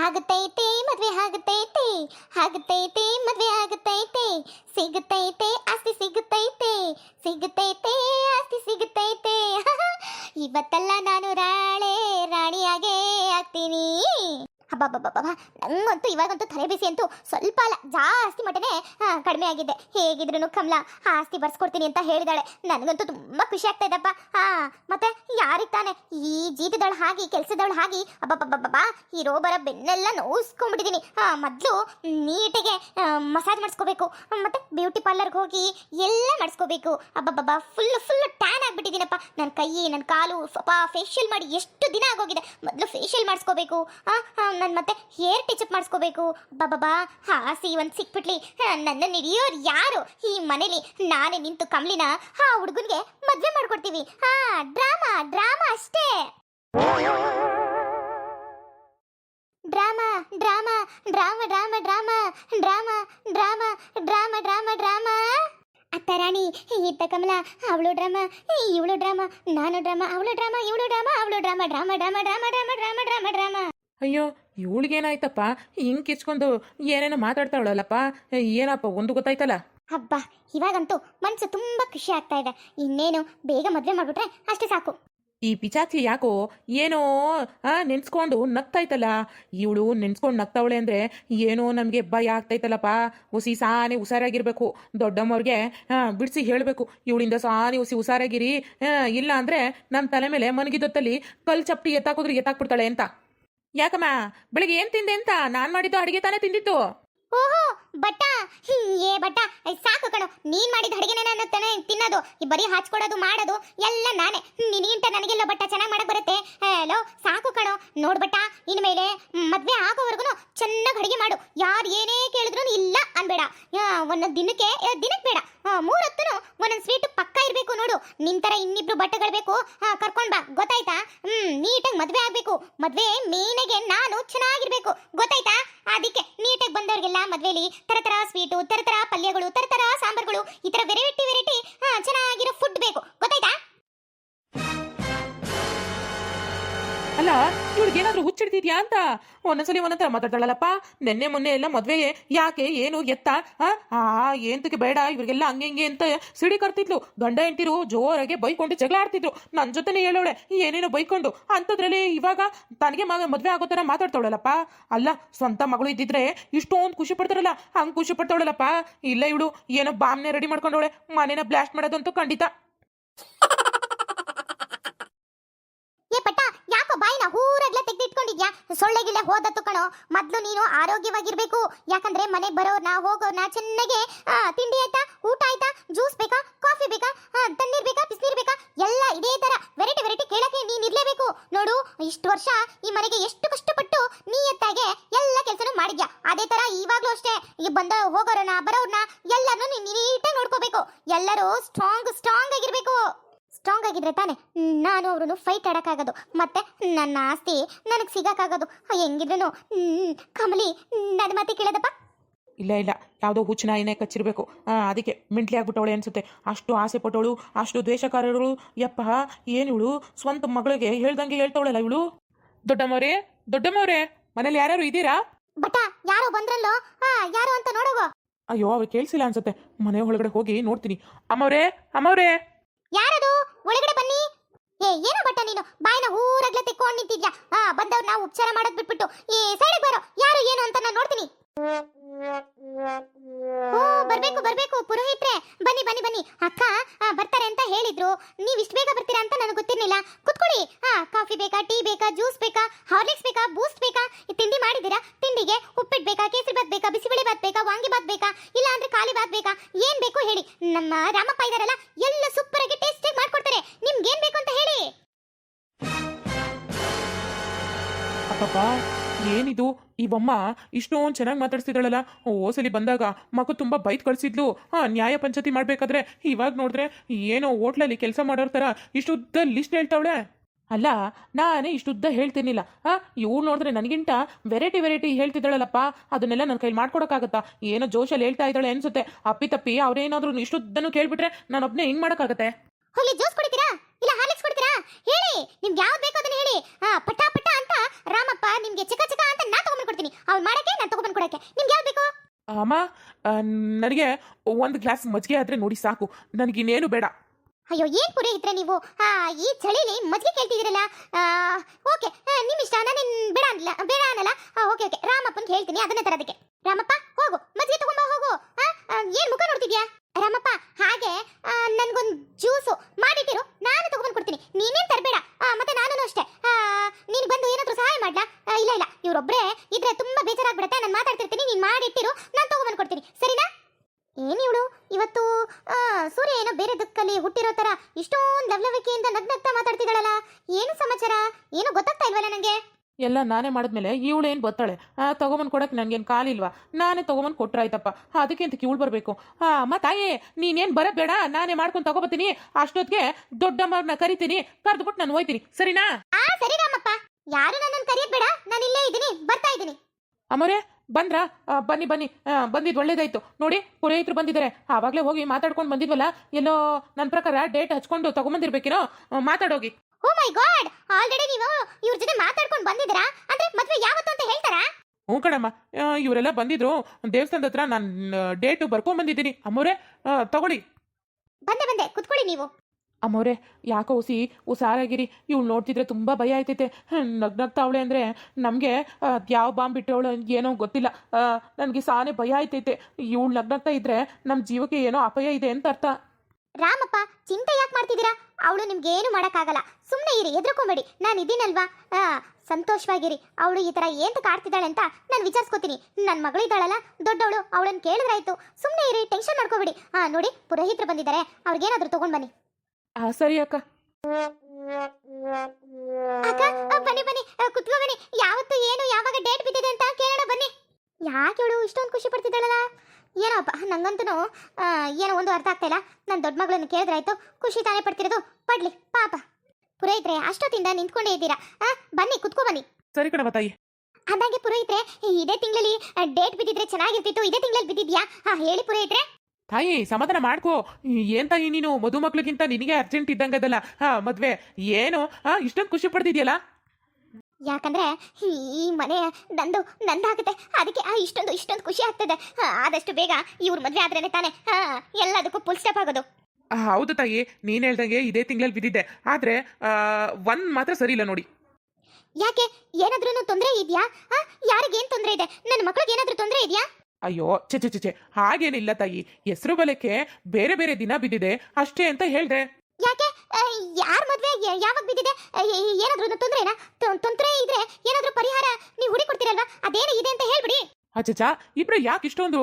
ಆಗತೈತೆ ಮದ್ವೆ ಆಗತೈತೆ ಆಗತೈತೆ ಮದ್ವೆ ಆಗತೈತೆ ಸಿಗತೈತೆ ಆಸ್ತಿ ಸಿಗತೈತೆ ಸಿಗತೈತೆ ಆಸ್ತಿ ಸಿಗತೈತೆ ಇವತ್ತಲ್ಲ ನಾನು ರಾಳೆ ರಾಣಿಯಾಗೆ ಆಗ್ತೀನಿ. ಹಬ್ಬಬ್ಬಬ್ಬಬ್ಬ ನಂಗಂತೂ ಇವಾಗಂತೂ ತಲೆ ಬಿಸಿ ಅಂತೂ ಸ್ವಲ್ಪ ಅಲ್ಲ, ಜಾಸ್ತಿ ಮಟ್ಟನೇ ಕಡಿಮೆ ಆಗಿದೆ. ಹೇಗಿದ್ರು ಕಮಲ, ಆಸ್ತಿ ಬರ್ಸ್ಕೊಡ್ತೀನಿ ಅಂತ ಹೇಳಿದಾಳೆ. ನನಗಂತೂ ತುಂಬಾ ಖುಷಿ ಆಗ್ತಾ ಇದ್ದಪ್ಪ ಹಾ ಮತ್ತೆ ಯಾರಿಗೆ ತಾನೆ ಈ ಜೀತದವಳು ಹಾಗೆ ಕೆಲಸದವಳು ಹಾಗೆ ಅಬ್ಬಬ್ಬಬ್ಬಬ್ಬ ಈ ರೋಬರ ಬೆನ್ನೆಲ್ಲ ನೋಯಿಸ್ಕೊಂಡ್ಬಿಟ್ಟಿದ್ದೀನಿ ಹಾ ಮೊದಲು ನೀಟಿಗೆ ಮಸಾಜ್ ಮಾಡಿಸ್ಕೋಬೇಕು. ಮತ್ತೆ ಬ್ಯೂಟಿ ಪಾರ್ಲರ್ಗೆ ಹೋಗಿ ಎಲ್ಲ ಮಾಡಿಸ್ಕೋಬೇಕು. ಅಬ್ಬಬ್ಬಬ್ಬ ಫುಲ್ ಫುಲ್ ಟ್ಯಾನ್ ಆಗ್ಬಿಟ್ಟಿದ್ದೀನಪ್ಪ ನನ್ನ ಕೈ ನನ್ನ ಕಾಲು ಪಾಪ ಫೇಶಿಯಲ್ ಮಾಡಿ ಎಷ್ಟು ದಿನ ಆಗೋಗಿದೆ. ಮೊದಲು ಫೇಶಿಯಲ್ ಮಾಡಿಸ್ಕೋಬೇಕು. ನನ್ನ ಮತ್ತೆ ಹೇರ್ ಟಿಚಪ್ ಮಾಡಿಸ್ಕೋಬೇಕು ಬಾಬಾ ಹಾಸಿ ಒಂದು ಸಿಕ್ಬಿಟ್ಲಿ ನನ್ನ ಹಿಡಿಯೋರು ಯಾರು ಈ ಮನೇಲಿ ನಾನೇ ನಿಂತು ಕಮ್ಲಿನ ಆ ಹುಡುಗನ್ಗೆ ಮದ್ವೆ ಮಾಡ್ಕೊಡ್ತೀವಿ ಹಾ ಡ್ರಾಮಾ ಡ್ರಾಮಾ ಅಷ್ಟೇ drama drama drama drama drama drama drama drama drama drama ಅತ್ತ ರಾಣಿ ಇತ್ತ ಕಮಲ ಅವಳು ಡ್ರಾಮಾ ಇವಳು ಡ್ರಾಮಾ ನಾನು ಡ್ರಾಮಾ ಅವಳು ಡ್ರಾಮಾ ಇವಳು ಡ್ರಾಮಾ ಅವಳು drama drama drama drama drama drama drama drama ಅಯ್ಯೋ ಇವಳಿಗೇನಾಯ್ತಪ್ಪ? ಹಿಂಗ್ ಕಿಚ್ಕೊಂಡು ಏನೇನೋ ಮಾತಾಡ್ತಾವಳಲ್ಲಪ್ಪ? ಏನಪ್ಪ ಒಂದು ಗೊತ್ತಾಯ್ತಲ್ಲ? ಹಬ್ಬ ಇವಾಗಂತೂ ಮನ್ಸು ತುಂಬಾ ಖುಷಿ ಆಗ್ತಾ ಇದೆ. ಇನ್ನೇನು ಬೇಗ ಮದ್ವೆ ಮಾಡ್ಬಿಟ್ರೆ ಅಷ್ಟೇ ಸಾಕು. ಈ ಪಿಚಾಚಿ ಯಾಕೋ ಏನೋ ಆ ನೆನ್ಸ್ಕೊಂಡು ನಗ್ತಾಯ್ತಲ್ಲ? ಇವಳು ನೆನ್ಸ್ಕೊಂಡು ನಗ್ತಾವಳೆ ಅಂದ್ರೆ ಏನೋ ನಮಗೆ ಭಯ ಆಗ್ತೈತಲ್ಲಪ್ಪ ಹುಸಿ ಸಾನೆ ಹುಷಾರಾಗಿರ್ಬೇಕು. ದೊಡ್ಡಮ್ಮವ್ರಿಗೆ ಬಿಡಿಸಿ ಹೇಳಬೇಕು. ಇವಳಿಂದ ಸಾನೆ ಹುಸಿ ಹುಷಾರಾಗಿರಿ. ಇಲ್ಲ ಅಂದ್ರೆ ನಮ್ಮ ತಲೆ ಮೇಲೆ ಮನಗಿದೊತ್ತಲ್ಲಿ ಕಲ್ ಚಪ್ಪಟಿ ಎತ್ತಾಕೋದ್ರೆ ಎತ್ತಾಕ್ಬಿಡ್ತಾಳೆ ಅಂತ. ಯಾಕಮ್ಮ? ಬೆಳಿಗ್ಗೆ ಏನ್ ತಿಂದೆ ಅಂತ? ನಾನ್ ಮಾಡಿದ್ದು ಅಡಿಗೆ ತಾನೇ ತಿಂದಿತ್ತು ಓಹೋ, ಬಟ್ಟ. ಏ, ಬಟ್ಟ. ಸಾಕು ಕಣೋ. ನೀನ್ ಮಾಡಿದ ಅಡಿಗೆನೇ ನಾನು ತಾನೇ ತಿನ್ನೋದು. ಈ ಬರೀ ಹಾಚ್ಕೊಡೋದು, ಮಾಡೋದು, ಎಲ್ಲ ನಾನೇ. ನಿನಗಿಂತ ನನಗೆಲ್ಲ ಬಟ್ಟ ಚೆನ್ನಾಗಿ ಮಾಡಕ್ ಬರುತ್ತೆ. ಹಲೋ, ಸಾಕು ಕಣೋ. ನೋಡ್ ಬಟ್ಟ, ಇನ್ಮೇಲೆ ಮದ್ವೆ ಆಗೋವರೆಗೂ ಚೆನ್ನಾಗಿ ಅಡಿಗೆ ಮಾಡು. ಯಾರು ಏನೇ ಕೇಳಿದ್ರು ಇಲ್ಲ ಅನ್ಬೇಡ. ಒಂದೊಂದು ದಿನಕ್ಕೆ ದಿನಕ್ಕೆ ಬೇಡ. ಮೂರತ್ತು ಒಂದೊಂದು ಸ್ವೀಟ್ ಇರ್ಬೇಕು ನೋಡು. ನಿಂತರ ಇನ್ನಿಬ್ರು ಬಟ್ಟೆಗಳು ಬೇಕು. ಕರ್ಕೊಂಡ್ ಬಾ. ಗೊತ್ತಾಯ್ತಾ? ಹ್ಮ್, ನೀಟಾಗಿ ಮದ್ವೆ ಆಗ್ಬೇಕು. ಮದ್ವೆ ಮೇನೆಗೆ ನಾನು ಚೆನ್ನಾಗಿರ್ಬೇಕು. ಗೊತ್ತಾಯ್ತಾ? ಅದಕ್ಕೆ ನೀಟಾಗಿ ಬಂದವ್ರಿಗೆಲ್ಲ ಮದ್ವೆಲಿ ತರ ತರ ಸ್ವೀಟು ತರ ತರ ಪಲ್ಯಗಳು, ತರ ತರ ಸಾಂಬಾರ್ಗಳು ಈ ತರ ವೆರೈಟಿ ವೆರೈಟಿ ಫುಡ್ ಇವಳಿಗೇನಾದ್ರೂ ಹುಚ್ಚಿಡ್ತಿದ್ಯಾ ಅಂತ? ಒಂದೊಂದ್ಸಲಿ ಒಂದೊಂಥರ ಮಾತಾಡ್ತಾಳಲ್ಲಪ್ಪ. ನೆನ್ನೆ, ಮೊನ್ನೆ ಎಲ್ಲ ಮದ್ವೆಗೆ ಯಾಕೆ, ಏನು, ಎತ್ತ, ಆ? ಏಂತಕ್ಕೆ ಬೇಡ, ಇವ್ರಿಗೆಲ್ಲ ಹಂಗೆ ಹಿಂಗೆ ಅಂತ ಸಿಡಿ ಕರ್ತಿದ್ಲು ಗಂಡ, ಹೆಂಡ್ತಿರು ಜೋರಾಗೆ ಬೈಕೊಂಡು ಜಗಳ ಆಡ್ತಿದ್ರು ನನ್ನ ಜೊತೆನೇ ಹೇಳೋಳೆ, ಏನೇನೋ ಬೈಕೊಂಡು. ಅಂಥದ್ರಲ್ಲಿ ಇವಾಗ ತನಗೆ ಮಗ ಮದ್ವೆ ಆಗೋ ಥರ ಮಾತಾಡ್ತಾವಳಲ್ಲಪ್ಪ ಅಲ್ಲ, ಸ್ವಂತ ಮಗಳು ಇದ್ದಿದ್ರೆ ಇಷ್ಟೊಂದು ಖುಷಿ ಪಡ್ತಾರಲ್ಲ. ಹಂಗೆ ಖುಷಿ ಪಡ್ತಾವಳಲ್ಲಪ್ಪ ಇಲ್ಲ ಇವಳು, ಏನೋ ಬಾಮ್ನೆ ರೆಡಿ ಮಾಡ್ಕೊಂಡವಳೆ. ಮನೇನ ಬ್ಲಾಸ್ಟ್ ಮಾಡೋದಂತೂ ಖಂಡಿತ ಏ ಪಟ್ಟ ಬಾಯಿನ ಹೂರಗ್ಲೆ ತೆಗೆದಿಟ್ಕೊಂಡಿದ್ಯಾ? ಸೊಳ್ಳೆಗಿಲ್ಲೆ ಹೋದತ್ತು ಕಣೋ. ಮೊದ್ಲು ನೀನು ಆರೋಗ್ಯವಾಗಿರ್ಬೇಕು. ಯಾಕಂದ್ರೆ ಮನೆಗೆ ಬರೋರ್ನ ಹೋಗೋರ್ನ ಚೆನ್ನಾಗಿ ತಿಂಡಿ ಆಯ್ತಾ? ಊಟ ಆಯ್ತಾ? ಜ್ಯೂಸ್ ಬೇಕಾ? ಕಾಫಿ ಬೇಕಾ? ತಣ್ಣೀರ್ ಬೇಕಾ? ಬಿಸಿನೀರ್ ಬೇಕಾ? ಎಲ್ಲ ಇದೇ ತರ ವೆರೈಟಿ ವೆರೈಟಿ ಕೇಳಕ್ಕೆ ನೀನ್ ಇರ್ಲೇಬೇಕು. ನೋಡು, ಇಷ್ಟು ವರ್ಷ ಈ ಮನೆಗೆ ಎಷ್ಟು ಕಷ್ಟಪಟ್ಟು ನೀಯತ್ತಾಗೆ ಎಲ್ಲ ಕೆಲಸನೂ ಮಾಡಿದ್ಯಾ? ಅದೇ ತರ ಇವಾಗ್ಲೂ ಅಷ್ಟೇ. ಈ ಬಂದ ಹೋಗೋರನ್ನ, ಬರೋರ್ನ ಎಲ್ಲರನ್ನೂ ನೀನ್ ನೀಟಾಗಿ ನೋಡ್ಕೋಬೇಕು. ಎಲ್ಲರೂ ಸ್ಟ್ರಾಂಗ್ ಸ್ಟ್ರಾಂಗ್ ಆಗಿರ್ಬೇಕು. ಸ್ಟ್ರಾಂಗ್ ಆಗಿದ್ರೆ ತಾನೆ ನಾನು ಅವ್ರನ್ನು ಫೈಟ್ ಆಡಕ್ಕಾಗೋದು. ಮತ್ತೆ ನನ್ನ ಆಸ್ತಿ ನನಗೆ ಸಿಗಕ್ಕಾಗೋದು ಹೆಂಗಿದ್ರು ಕಮಲಿ ನನ್ನ ಮತ್ತೆ ಕೇಳದಪ್ಪ? ಇಲ್ಲ ಇಲ್ಲ. ಯಾವುದೋ ಹುಚ್ಚು ಏನೇ ಕಚ್ಚಿರ್ಬೇಕು. ಅದಕ್ಕೆ ಮಿಂಟ್ಲಿ ಆಗ್ಬಿಟ್ಟವಳೆ ಅನ್ಸುತ್ತೆ. ಅಷ್ಟು ಆಸೆ ಪಟ್ಟವಳು ಅಷ್ಟು ದ್ವೇಷಕಾರರು. ಯಪ್ಪ ಏನಿವಳು ಸ್ವಂತ ಮಗಳಿಗೆ ಹೇಳ್ದಂಗೆ ಹೇಳ್ತಾವಳಲ್ಲ ಇವಳು? ದೊಡ್ಡಮ್ಮವ್ರೆ ದೊಡ್ಡಮ್ಮವ್ರೆ ಮನೇಲಿ ಯಾರ್ಯಾರು ಇದ್ದೀರಾ? ಬಟ ಯಾರೋ ಬಂದ್ರಲ್ಲೋ? ಯಾರು ಅಂತ ನೋಡುವ ಅಯ್ಯೋ ಅವ್ರು ಕೇಳಿಸಿಲ್ಲ ಅನ್ಸುತ್ತೆ. ಮನೆ ಒಳಗಡೆ ಹೋಗಿ ನೋಡ್ತೀನಿ. ಅಮ್ಮವ್ರೆ ಅಮ್ಮವ್ರೆ! ಯಾರದು? ಒಳಗಡೆ ಬನ್ನಿ. ಏ ಏನೋ ಬಟ್ಟ ನೀನು? ಬಾಯಿನ ಊರಗ್ಲೆ ತೆಕ್ಕೊಂಡು ನಿಂತಿದ್ಯಾ? ಹಾ ಬಂದವ್ರು ನಾವು ಉಪಚಾರ ಮಾಡೋದ್ ಬಿಟ್ಬಿಟ್ಟು ಏ ಸೈಡಿಗೆ ಬರೋ. ಯಾರು ಏನು ಅಂತ ನಾನು ನೋಡ್ತೀನಿ. ಓ ಬರ್ಬೇಕು ಬರ್ಬೇಕು ಪುರೋಹಿತ್ರೆ. ಬನ್ನಿ ಬನ್ನಿ ಬನ್ನಿ. ಅಕ್ಕ ಆ, ಬರ್ತಾರೆ ಅಂತ ಹೇಳಿದ್ರು. ನೀವು ಇಷ್ಟು ಬೇಗ ಬರ್ತೀರಾ ಅಂತ ಹಾ ಕಾಫಿ ಬೇಕಾ, ಟೀ ಬೇಕಾ, ಜ್ಯೂಸ್ ಬೇಕಾ, ಹಾರ್ಲಿಕ್ಸ್ ಬೇಕಾ, ಬೂಸ್ಟ್ ಬೇಕಾ ತಿಂಡಿ ಮಾಡಿದ್ದೀರಾ? ತಿಂಡಿಗೆ ಉಪ್ಪಿಟ್ಟು ಬೇಕಾ, ಕೇಸರಿ ಬಾತ್ ಬೇಕಾ, ಬಿಸಿಬೇಳೆ ಬಾತ್ ಬೇಕಾ, ವಾಂಗಿ ಬಾತ್ ಬೇಕಾ, ಇಲ್ಲ ಅಂದ್ರೆ ಖಾಲಿ ಬಾತ್ ಬೇಕಾ? ಏನ್ ಬೇಕು ಹೇಳಿ. ನಮ್ಮ ರಾಮಪ್ಪ ಇದಾರಲ್ಲ ಎಲ್ಲ ಸೂಪರ್ ಆಗಿ ಟೇಸ್ಟಿ ಮಾಡ್ಕೊಡ್ತಾರೆ. ನಿಮ್ಗೆ ಏನ್ ಬೇಕು ಅಂತ ಹೇಳಿ. ಏನಿದು? ಈ ಬೊಮ್ಮ ಇಷ್ಟೊಂದು ಚೆನ್ನಾಗಿ ಮಾತಾಡ್ಸಿದಾಳಲ್ಲ ಓಸಲಿ ಬಂದಾಗ ಮಗು ತುಂಬ ಬೈತ್ ಕಳ್ಸಿದ್ಲು. ಆ, ನ್ಯಾಯ ಪಂಚಾಯತಿ ಮಾಡ್ಬೇಕಾದ್ರೆ ಇವಾಗ ನೋಡಿದ್ರೆ ಏನೋ ಹೋಟ್ಲಲ್ಲಿ ಕೆಲಸ ಮಾಡೋರ ಥರ ಇಷ್ಟುದ್ದ ಲಿಸ್ಟ್ ಹೇಳ್ತಾವಳೆ. ಅಲ್ಲ ನಾನೇ ಇಷ್ಟುದ್ದ ಹೇಳ್ತೀನಿಲ್ಲ ಹಾ? ಇವು ನೋಡಿದ್ರೆ ನನಗಿಂತ ವೆರೈಟಿ ವೆರೈಟಿ ಹೇಳ್ತಿದ್ದಾಳಲ್ಲಪ್ಪ. ಅದನ್ನೆಲ್ಲ ನನ್ನ ಕೈಲಿ ಮಾಡ್ಕೊಡೋಕ್ಕಾಗತ್ತಾ? ಏನೋ ಜೋಶಲ್ಲಿ ಹೇಳ್ತಾ ಇದ್ದಾಳೆ ಅನ್ಸುತ್ತೆ. ಅಪ್ಪಿ ತಪ್ಪಿ ಅವ್ರೇನಾದ್ರೂ ಇಷ್ಟುದ್ದನ್ನು ಕೇಳ್ಬಿಟ್ರೆ ನಾನು ಒಬ್ಬನೇ ಹಿಂಗ್ ಮಾಡೋಕ್ಕಾಗತ್ತೆ. ಹುಲಿ ಜ್ಯೂಸ್ ಕುಡಿತೀರಾ? ಇಲ್ಲ ಹಾರ್ಲಿಕ್ಸ್ ಕುಡಿತೀರಾ? ಹೇಳಿ ನಿಮ್ಗೆ ಯಾವ್ದು ಬೇಕು ಅದನ್ನ ಹೇಳಿ. ಆ, ಪಟ ಪಟ ಅಂತ ರಾಮಪ್ಪ ನಿಮ್ಗೆ ಚಿಕ್ಕ ಚಿಕ್ಕ ಅಂತ ನಾ ತಗೊಂಡ್ಬಿಡ್ತೀನಿ ಅಮ್ಮ ನನಗೆ ಒಂದು ಗ್ಲಾಸ್ ಮಜ್ಜಿಗೆ ಆದರೆ ನೋಡಿ ಸಾಕು. ನನಗಿನ್ನೇನು ಬೇಡ. ಅಯ್ಯೋ, ಏನ್ ಇದ್ರೆ ನೀವು? ಈ ಚಳಿಲಿ ಮಜ್ಜಿಗೆ ಕೇಳ್ತಿದ್ದೀರಲ್ಲ? ಓಕೆ ನಿಮ್ ಇಷ್ಟ. ನಾನು ಬೇಡ ಅನ್ಲ ಬೇಡ ಅನ್ನಲ್ಲ. Okay okay. ರಾಮಪ್ಪನ್ ಹೇಳ್ತೀನಿ ಅದನ್ನೇ ತರೋದಕ್ಕೆ. ರಾಮಪ್ಪ, ಹೋಗು. ಮಜ್ಜಿಗೆ ತಗೊಂಬ, ಹೋಗು. ಏನ್ ಮುಖ ನೋಡ್ತಿದ್ಯಾ? ರಾಮಪ್ಪ ಹಾಗೆ ಆ, ನನ್ಗೊಂದ್ ಜ್ಯೂಸು ಮಾಡಿಟ್ಟಿರು ನಾನು ತಗೊಂಡ್ ಕೊಡ್ತೀನಿ ನೀನೇನ್ ತರಬೇಡ ಮತ್ತೆ ನಾನು ಅಷ್ಟೇ ಆ, ನೀನ್ ಬಂದು ಏನಾದ್ರೂ ಸಹಾಯ ಮಾಡ್ಲಾ ಆ, ಇಲ್ಲ ಇಲ್ಲ ಇವ್ರೊಬ್ರೇ ಇದ್ರೆ ತುಂಬಾ ಬೇಜಾರಾಗ್ಬಿಡತ್ತೆ ನಾನು ಮಾತಾಡ್ತಿರ್ತೀನಿ ನೀನ್ ಮಾಡಿಟ್ಟಿರು ನಾನು ತಗೊಂಡ್ ಕೊಡ್ತೀನಿ ಸರಿನಾ ಏನ್ ಇವಳು ಇವತ್ತು ಆ, ಸೂರ್ಯ ಏನೋ ಬೇರೆ ದಿಕ್ಕಲ್ಲಿ ಹುಟ್ಟಿರೋ ತರ ಲವಲವಿಕೆಯಿಂದ ನಗ್ನಗ್ತಾ ಮಾತಾಡ್ತಿದ್ದಾಳಲ್ಲ? ಏನು ಸಮಾಚಾರ? ಏನು ಗೊತ್ತಾಗ್ತಾ ಇಲ್ವಲ್ಲ ನಂಗೆ? ಎಲ್ಲ ನಾನೇ ಮಾಡಿದ್ಮೇಲೆ ಇವಳು ಏನು ಬರ್ತಾಳೆ ತೊಗೊಂಬಂದು ಕೊಡಕ್ಕೆ ನನಗೇನು ಕಾಲಿಲ್ವಾ? ನಾನೇ ತೊಗೊಂಬಂದು ಕೊಟ್ರಾಯ್ತಪ್ಪ. ಅದಕ್ಕೆ ಅಂತ ಇವಳು ಬರಬೇಕು? ಅಮ್ಮ ತಾಯಿ ನೀನೇನು ಬರಬೇಡ ನಾನೇ ಮಾಡ್ಕೊಂಡು ತಗೋಬತ್ತೀನಿ. ಅಷ್ಟೊತ್ತಿಗೆ ದೊಡ್ಡಮ್ಮವ್ರನ್ನ ಕರಿತೀನಿ. ಕರೆದ್ಬಿಟ್ಟು ನಾನು ಹೋಯ್ತೀನಿ. ಸರಿನಾ? ಆ ಸರಿ ರಾಮಪ್ಪ. ಯಾರು ನನ್ನನ್ನು ಕರೆಯೋದ್ ಬೇಡ? ನಾನು ಇಲ್ಲೇ ಇದ್ದೀನಿ. ಬರ್ತಾ ಇದ್ದೀನಿ. ಅಮ್ಮರೇ ಬಂದ್ರಾ? ಬನ್ನಿ ಬನ್ನಿ. ಬಂದಿದ್ದು ಒಳ್ಳೇದಾಯ್ತು. ನೋಡಿ ಪುರೋಹಿತರು ಬಂದಿದ್ದಾರೆ. ಆವಾಗಲೇ ಹೋಗಿ ಮಾತಾಡ್ಕೊಂಡು ಬಂದಿದ್ವಲ್ಲ ಎಲ್ಲೋ ನನ್ನ ಪ್ರಕಾರ ಡೇಟ್ ಹಚ್ಕೊಂಡು ತಗೊಂಬಂದಿರ್ಬೇಕೇನೋ ಮಾತಾಡೋಗಿ. ಓ ಮೈ ಗಾಡ್! ಆಲ್ರೆಡಿ ನೀವು ಇವ್ರ ಜೊತೆ ಮಾತಾಡ್ಕೊಂಡು ಬಂದಿದ್ದೀರಾ? ಅಂದ್ರೆ ಮದ್ವೆ ಯಾವತ್ತು ಅಂತ ಹೇಳ್ತಾರಾ? ಹ್ಞೂ ಕಣಮ್ಮ. ಇವರೆಲ್ಲ ಬಂದಿದ್ರು. ದೇವಸ್ಥಾನದ ಹತ್ರ ನಾನು ಡೇಟು ಬರ್ಕೊಂಬಂದಿದ್ದೀನಿ. ಅಮ್ಮೋರೆ ಆ, ತಗೊಳ್ಳಿ. ಬಂದೆ ಬಂದೆ. ಕುತ್ಕೊಳ್ಳಿ ನೀವು. ಅಮ್ಮೋರೆ, ಯಾಕೋ ಹುಸಿ, ಹುಷಾರಾಗಿರಿ. ಇವಳು ನೋಡ್ತಿದ್ರೆ ತುಂಬ ಭಯ ಆಯ್ತೈತೆ. ನಗ್ನಗ್ತಾವಳೆ ಅಂದರೆ ನಮಗೆ ಯಾವ ಬಾಂಬ್ ಬಿಟ್ಟವಳು ಏನೋ ಗೊತ್ತಿಲ್ಲ. ನನಗೆ ಸಾನೆ ಭಯ ಆಯ್ತೈತೆ. ಇವಳು ನಗ್ನಗ್ತಾ ಇದ್ರೆ ನಮ್ಮ ಜೀವಕ್ಕೆ ಏನೋ ಅಪಾಯ ಇದೆ ಅಂತ ಅರ್ಥ. ರಾಮಪ್ಪ, ಚಿಂತೆ ಯಾಕೆ ಮಾಡ್ತಿದ್ದೀರಾ? ಅವಳು ನಿಮ್ಗೆ ಏನು ಮಾಡೋಕ್ಕಾಗಲ್ಲ. ಸುಮ್ಮನೆ ಇರಿ ಎದ್ರುಕೊಂಬೇಡಿ ನಾನು ಇದ್ದೀನಲ್ವಾ? ಸಂತೋಷವಾಗಿರಿ. ಅವಳು ಈ ಥರ ಏನು ಕಾಡ್ತಿದ್ದಾಳೆ ಅಂತ ನಾನು ವಿಚಾರಿಸ್ಕೋತೀನಿ. ನನ್ನ ಮಗಳು ಇದ್ದಾಳಲ್ಲ, ದೊಡ್ಡವಳು ಅವಳನ್ನು ಕೇಳಿದ್ರಾಯ್ತು. ಸುಮ್ಮನೆ ಇರಿ, ಟೆನ್ಷನ್ ಮಾಡ್ಕೋಬೇಡಿ. ಹಾಂ ನೋಡಿ, ಪುರೋಹಿತರು ಬಂದಿದ್ದಾರೆ. ಅವ್ರಿಗೇನಾದರೂ ತೊಗೊಂಡು ಬನ್ನಿ. ಆ, ಸರಿ ಅಕ್ಕ. ಅಕ್ಕ ಬನ್ನಿ ಬನ್ನಿ. ಕುತ್ಕೊ ಕುತ್ಕೋ ಬನ್ನಿ. ಯಾವತ್ತು ಏನು ಯಾವಾಗ ಡೇಟ್ ಬಿದ್ದಿದೆ ಅಂತ ಕೇಳೋಣ ಬನ್ನಿ. ಯಾಕೆ ಇವಳು ಇಷ್ಟೊಂದು ಖುಷಿ ಪಡ್ತಿದ್ದಾಳಲ್ಲ? ಏನೋಪ್ಪ ನಂಗಂತೂ ಏನೋ ಒಂದು ಅರ್ಥ ಆಗ್ತಾ ಇಲ್ಲ. ನನ್ನ ದೊಡ್ಡ ಮಗಳನ್ನು ಕೇಳಿದ್ರಾಯ್ತು ಖುಷಿ ತಾನೇ ಪಡ್ತಿರೋದು. ಪಡ್ಲಿ ಪಾಪ. ಪುರೋಹಿತ್ರೆ ಅಷ್ಟೊತ್ತಿಂದ ನಿಂತ್ಕೊಂಡೇ ಇದ್ದೀರಾ? ಆ, ಬನ್ನಿ ಕುತ್ಕೋ ಬನ್ನಿ. ಸರಿ ಕಣವ ತಾಯಿ. ಅಂದಾಗೆ ಪುರೋಹಿತ್ರೆ ಇದೇ ತಿಂಗಳಲ್ಲಿ ಡೇಟ್ ಬಿದ್ದಿದ್ರೆ ಚೆನ್ನಾಗಿರ್ತಿತ್ತು. ಇದೇ ತಿಂಗಳಲ್ಲಿ ಬಿದ್ದಿದ್ಯಾ? ಹಾ ಹೇಳಿ ಪುರೋಹಿತ್ರೆ. ತಾಯಿ ಸಮಾಧಾನ ಮಾಡ್ಕೋ. ಏನ್ ತಾಯಿ ನೀನು? ಮದುಮಕ್ಳಿಗಿಂತ ನಿನಗೆ ಅರ್ಜೆಂಟ್ ಇದ್ದಂಗದಲ್ಲ ಹಾ ಮದ್ವೆ. ಏನು? ಹಾ ಇಷ್ಟೊಂದು ಖುಷಿ ಪಡ್ತಿದ್ಯಲ್ಲ ಯಾಕಂದ್ರೆ ಈ ಮನೆ ನಂದು ನಂದಾಗುತ್ತೆ. ಅದಕ್ಕೆ ಆ ಇಷ್ಟೊಂದು ಇಷ್ಟೊಂದು ಖುಷಿ ಆಗ್ತದೆ. ಆದಷ್ಟು ಬೇಗ ಇವ್ರ ಮದ್ವೆ ಆದ್ರೇನೆ ತಾನೆ. ಹಾ ಎಲ್ಲದಕ್ಕೂ ಫುಲ್ ಸ್ಟಾಪ್ ಆಗೋದು. ಹೌದು ತಾಯಿ. ನೀನ್ ಹೇಳ್ದಂಗೆ ಇದೇ ತಿಂಗಳಲ್ಲಿ ಬಿದ್ದಿದ್ದೆ. ಆದ್ರೆ ಒಂದು ಒಂದ್ ಮಾತ್ರ ಸರಿ ಇಲ್ಲ ನೋಡಿ. ಯಾಕೆ? ಏನಾದ್ರೂ ತೊಂದರೆ ಇದೆಯಾ? ಯಾರಿಗೇನ್ ತೊಂದರೆ ಇದೆ? ನನ್ನ ಮಕ್ಳಿಗೆ ಏನಾದ್ರೂ ತೊಂದರೆ ಇದೆಯಾ? ಅಯ್ಯೋ ಚೆ ಚೆ ಚೆ, ಹಾಗೇನಿಲ್ಲ ತಾಯಿ. ಹೆಸರು ಬಲಕ್ಕೆ ಬೇರೆ ಬೇರೆ ದಿನ ಬಿದ್ದಿದೆ. ಅಷ್ಟೇ ಅಂತ ಹೇಳ್ದೆ. ಯಾಕೆ? ಯಾರ ಮದ್ವೆ? ಯಾವಾಗ ಬಿದ್ದಿದೆ? ಏನಾದ್ರೂ ತೊಂದರೆನಾ? ತೊಂದರೆ ಇದ್ರೆ ಏನಾದ್ರೂ ಪರಿಹಾರ ನೀವು ಹುಡುಕೊಡ್ತೀರಲ್ವಾ ಅದೇನು ಇದೆ ಅಂತ ಹೇಳ್ಬಿಡಿ. ಅಚ್ಚಚ್ಚ ಇಬ್ರು ಯಾಕೆ ಇಷ್ಟೊಂದು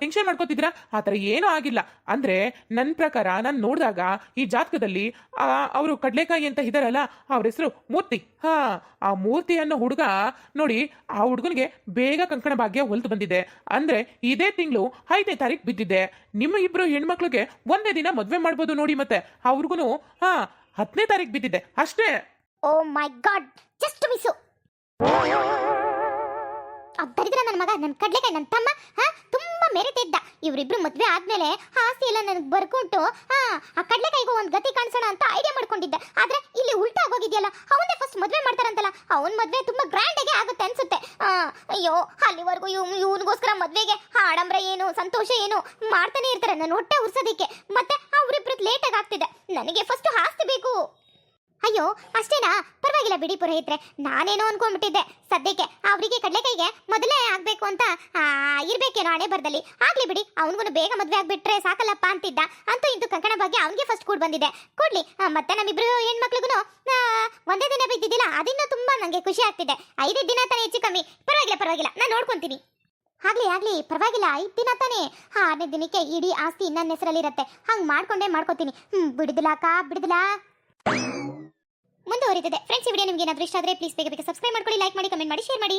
ಟೆನ್ಷನ್ ಮಾಡ್ಕೋತಿದ್ರ ಆ ಥರ ಏನೂ ಆಗಿಲ್ಲ. ಅಂದ್ರೆ ನನ್ನ ಪ್ರಕಾರ ನಾನು ನೋಡಿದಾಗ ಈ ಜಾತಕದಲ್ಲಿ ಅವರು ಕಡಲೆಕಾಯಿ ಅಂತ ಇದ್ದಾರಲ್ಲ ಅವ್ರ ಹೆಸರು ಮೂರ್ತಿ. ಹಾ, ಆ ಮೂರ್ತಿ ಅನ್ನೋ ಹುಡುಗ ನೋಡಿ ಆ ಹುಡುಗನಿಗೆ ಬೇಗ ಕಂಕಣ ಭಾಗ್ಯ ಹೊಲ್ತು ಬಂದಿದೆ. ಅಂದ್ರೆ ಇದೇ ತಿಂಗಳು ಐದನೇ ತಾರೀಕು ಬಿದ್ದಿದೆ. ನಿಮ್ಮ ಇಬ್ಬರು ಹೆಣ್ಮಕ್ಳಿಗೆ ಒಂದೇ ದಿನ ಮದುವೆ ಮಾಡ್ಬೋದು ನೋಡಿ ಮತ್ತೆ. ಅವ್ರಿಗೂ ಹಾ ಹತ್ತನೇ ತಾರೀಕು ಬಿದ್ದಿದೆ. ಅಷ್ಟೇ. Oh my god just miss ದರಿದ್ರ ನನ್ನ ಮಗ ನನ್ನ ಕಡ್ಲೆಕಾಯಿ ನನ್ನ ತಮ್ಮ ಹಾ ತುಂಬಾ ಮೆರೆತಿದ್ದ. ಇವರಿಬ್ರು ಮದ್ವೆ ಆದ್ಮೇಲೆ ಆಸ್ತಿ ಎಲ್ಲ ನನಗೆ ಬರ್ಕೊಂಡು ಹಾ ಆ ಕಡ್ಲೆಕಾಯಿಗೂ ಒಂದು ಗತಿ ಕಾಣಿಸೋಣ ಅಂತ ಐಡಿಯಾ ಮಾಡ್ಕೊಂಡಿದ್ದೆ. ಆದ್ರೆ ಇಲ್ಲಿ ಉಲ್ಟಾ ಆಗೋಗಿದ್ಯಲ್ಲ ಅವನೇ ಫಸ್ಟ್ ಮದ್ವೆ ಮಾಡ್ತಾರಂತಲ್ಲ ಅವನ ಮದ್ವೆ ತುಂಬಾ ಗ್ರ್ಯಾಂಡ್ ಆಗಿ ಆಗುತ್ತೆ ಅನ್ಸುತ್ತೆ. ಆ, ಅಯ್ಯೋ ಅಲ್ಲಿವರೆಗೂ ಇವ್ ಇವನಿಗೋಸ್ಕರ ಮದ್ವೆಗೆ ಆಡಂಬರ ಏನು ಸಂತೋಷ ಏನು ಮಾಡ್ತಾನೆ ಇರ್ತಾರೆ ನನ್ನ ಹೊಟ್ಟೆ ಉರ್ಸೋದಿಕ್ಕೆ. ಮತ್ತೆ ಅವರಿಬ್ರದ್ದು ಲೇಟ್ ಆಗಿ ಆಗ್ತಿದೆ. ನನಗೆ ಫಸ್ಟ್ ಆಸ್ತಿ ಬೇಕು. ಅಯ್ಯೋ, ಅಷ್ಟೇನಾ? ಪರವಾಗಿಲ್ಲ ಬಿಡಿ ಪುರೋಹಿತ್ರೆ. ನಾನೇನೋ ಅನ್ಕೊಂಡ್ಬಿಟ್ಟಿದ್ದೆ. ಸದ್ಯಕ್ಕೆ ಅವರಿಗೆ ಕಡಲೆಕಾಯಿಗೆ ಮೊದಲೇ ಆಗ್ಬೇಕು ಅಂತ ಇರ್ಬೇಕೇನೋ ಹಣೆ ಬರದಲ್ಲಿ. ಆಗ್ಲಿ ಬಿಡಿ ಅವನಿಗೂ ಬೇಗ ಮದುವೆ ಆಗ್ಬಿಟ್ರೆ ಸಾಕಲ್ಲಪ್ಪ ಅಂತಿದ್ದ. ಅಂತೂ ಇಂದು ಕಂಕಣ ಬಗ್ಗೆ ಅವನಿಗೆ ಫಸ್ಟ್ ಕೂಡ ಬಂದಿದೆ. ಕೊಡ್ಲಿ ಮತ್ತೆ ನಮ್ಮಿಬ್ರು ಹೆಣ್ಮಕ್ಳಿಗೂ ಒಂದೇ ದಿನ ಬಿದ್ದಿದ್ದಿಲ್ಲ, ಅದಿನ್ನೂ ತುಂಬಾ ನಂಗೆ ಖುಷಿ ಆಗ್ತಿದೆ. ಐದೇ ದಿನ ತಾನೇ ಹೆಚ್ಚು ಕಮ್ಮಿ. ಪರವಾಗಿಲ್ಲ ಪರವಾಗಿಲ್ಲ, ನಾನು ನೋಡ್ಕೊಂತೀನಿ. ಆಗ್ಲಿ ಆಗ್ಲಿ, ಪರವಾಗಿಲ್ಲ, ಐದು ದಿನ ತಾನೇ. ಆರನೇ ದಿನಕ್ಕೆ ಇಡೀ ಆಸ್ತಿ ನನ್ನ ಹೆಸರಲ್ಲಿರತ್ತೆ. ಹಂಗೆ ಮಾಡ್ಕೊಂಡೇ ಮಾಡ್ಕೋತೀನಿ. ಹ್ಮ್, ಬಿಡುದಿಲ್ಲ ಅಕ್ಕ, ಬಿಡುದಿಲ್ಲ. ಮುಂದುವರಿತಿದೆ ಫ್ರೆಂಡ್ಸ್ ಈ ವಿಡಿಯೋ ನಿಮಗೆ ಏನಾದರೂ ಇಷ್ಟ ಆದರೆ ಪ್ಲೀಸ್ ಬೇಗ ಬೇಗ ಸಬ್ಸ್ಕ್ರೈಬ್ ಮಾಡ್ಕೊಳ್ಳಿ ಲೈಕ್ ಮಾಡಿ ಕಮೆಂಟ್ ಮಾಡಿ ಶೇರ್ ಮಾಡಿ.